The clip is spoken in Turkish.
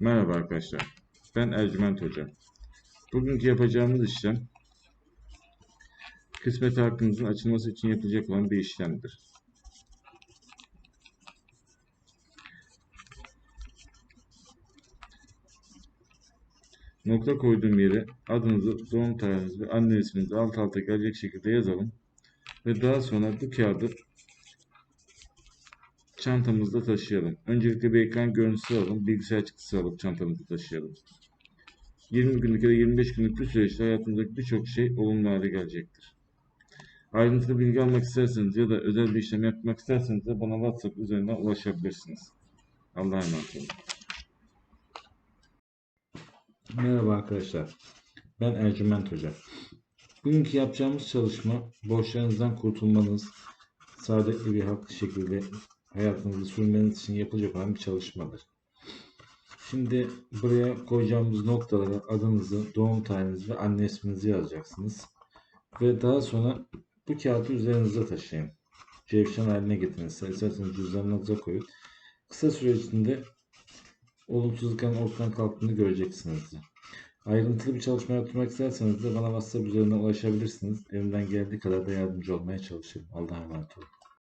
Merhaba arkadaşlar. Ben Ercüment Hoca. Bugünkü yapacağımız işlem kısmet hakkınızın açılması için yapılacak olan bir işlemdir. Nokta koyduğum yere adınızı, doğum tarihinizi ve anne isminizi alt alta gelecek şekilde yazalım. Ve daha sonra bu kağıdı çantamızda taşıyalım. Öncelikle bir ekran görüntüsü alalım. Bilgisayar çıktısı alıp çantamızda taşıyalım. 20 günlük ya da 25 günlük bir süreçte hayatınızdaki birçok şey olumlu hale gelecektir. Ayrıntılı bilgi almak isterseniz ya da özel bir işlem yapmak isterseniz de bana WhatsApp üzerinden ulaşabilirsiniz. Allah'a emanet olun. Merhaba arkadaşlar. Ben Ercüment Hoca. Bugünkü yapacağımız çalışma borçlarınızdan kurtulmanız, saadetli bir haklı şekilde hayatınızı sürmeniz için yapılacak olan bir çalışmadır. Şimdi buraya koyacağımız noktalara adınızı, doğum tarihinizi ve anne isminizi yazacaksınız. Ve daha sonra bu kağıdı üzerinize taşıyın. Cevşen haline getirin. İsterseniz cüzdanınıza koyun. Kısa süre içinde olumsuzlukların ortadan kalktığını göreceksiniz. Ayrıntılı bir çalışma yaptırmak isterseniz de bana WhatsApp üzerinden ulaşabilirsiniz. Elimden geldiği kadar da yardımcı olmaya çalışırım. Allah'a emanet olun.